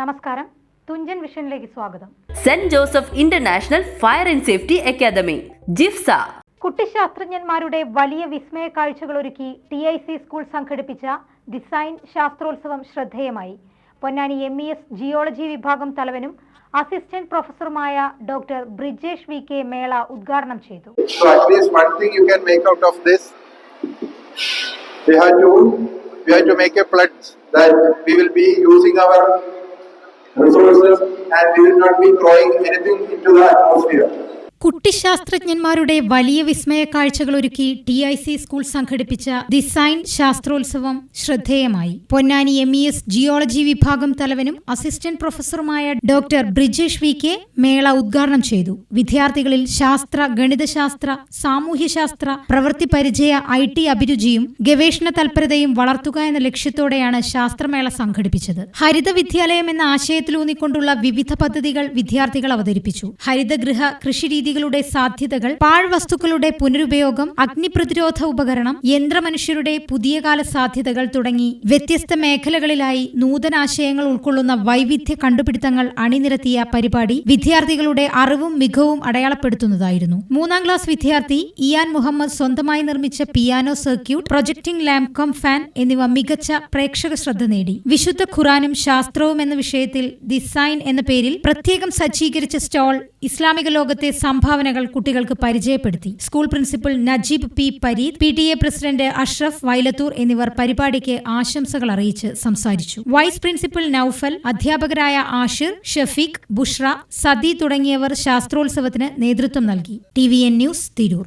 നമസ്കാരം. തുഞ്ചൻ വിഷനിലേക്ക് സ്വാഗതം. Saint Joseph International Fire and Safety Academy ജിഫ്സ. കുട്ടിശാസ്ത്രജ്ഞന്മാരുടെ വലിയ വിസ്മയ കാഴ്ചകൾ ഒരുക്കി ടി ഐ സി സ്കൂൾ സംഘടിപ്പിച്ച ഡിസൈൻ ശാസ്ത്രോത്സവം ശ്രദ്ധേയമായി. Ponnani M E S geology വിഭാഗം തലവനും അസിസ്റ്റന്റ് പ്രൊഫസറുമായ ഡോക്ടർ ബ്രിജേഷ് വി കെ മേള ഉദ്ഘാടനം ചെയ്തു. So at least one thing you can make out of this. We have to we have to make a pledge that we will be using our resources and we will not be throwing anything into the atmosphere. കുട്ടിശാസ്ത്രജ്ഞന്മാരുടെ വലിയ വിസ്മയ കാഴ്ചകൾ ഒരുക്കി T I C school സംഘടിപ്പിച്ച design ശാസ്ത്രോത്സവം ശ്രദ്ധേയമായി. Ponnani M E S geology വിഭാഗം തലവനും assistant പ്രൊഫസറുമായ ഡോക്ടർ ബ്രിജേഷ് വി കെ മേള ഉദ്ഘാടനം ചെയ്തു. വിദ്യാർത്ഥികളിൽ ശാസ്ത്ര ഗണിതശാസ്ത്ര സാമൂഹ്യശാസ്ത്ര പ്രവൃത്തി പരിചയ ഐ ടി അഭിരുചിയും ഗവേഷണ തൽപരതയും വളർത്തുക എന്ന ലക്ഷ്യത്തോടെയാണ് ശാസ്ത്രമേള സംഘടിപ്പിച്ചത്. ഹരിത വിദ്യാലയം എന്ന ആശയത്തിലൂന്നിക്കൊണ്ടുള്ള വിവിധ പദ്ധതികൾ വിദ്യാർത്ഥികൾ അവതരിപ്പിച്ചു. ഹരിതഗൃഹ കൃഷിരീതികളുടെ സാധ്യതകൾ പാഴ്വസ്തുക്കളുടെ പുനരുപയോഗം അഗ്നിപ്രതിരോധ ഉപകരണം യന്ത്രമനുഷ്യരുടെ പുതിയ കാല സാധ്യതകൾ തുടങ്ങി. വ്യത്യസ്ത മേഖലകളിലായി നൂതനാശയങ്ങൾ ഉൾക്കൊള്ളുന്ന വൈവിധ്യ കണ്ടുപിടുത്തങ്ങൾ അണിനിരത്തിയ പരിപാടി വിദ്യാർത്ഥികളുടെ അറിവും മികവും അടയാളപ്പെടുത്തുന്നതായിരുന്നു. മൂന്നാം ക്ലാസ് വിദ്യാർത്ഥി ഇയാൻ മുഹമ്മദ് സ്വന്തമായി നിർമ്മിച്ച piano circuit projecting lamp cum fan എന്നിവ മികച്ച പ്രേക്ഷക ശ്രദ്ധ നേടി. വിശുദ്ധ ഖുറാനും ശാസ്ത്രവും എന്ന വിഷയത്തിൽ ഡിസൈൻ എന്ന പേരിൽ പ്രത്യേകം സജ്ജീകരിച്ച സ്റ്റോൾ ഇസ്ലാമിക ലോകത്തെ സംഭാവനകൾ കുട്ടികൾക്ക് പരിചയപ്പെടുത്തി. School principal Najeeb P Pareed P T A president Ashraf Vailathur എന്നിവർ പരിപാടിക്ക് ആശംസകൾ അറിയിച്ച് സംസാരിച്ചു. വൈസ് പ്രിൻസിപ്പൽ നൌഫൽ അധ്യാപകരായ ആഷിർ ഷഫീഖ് ബുഷ്ര സദി തുടങ്ങിയവർ ശാസ്ത്രോത്സവത്തിന് നേതൃത്വം നൽകി. T V N news Tirur.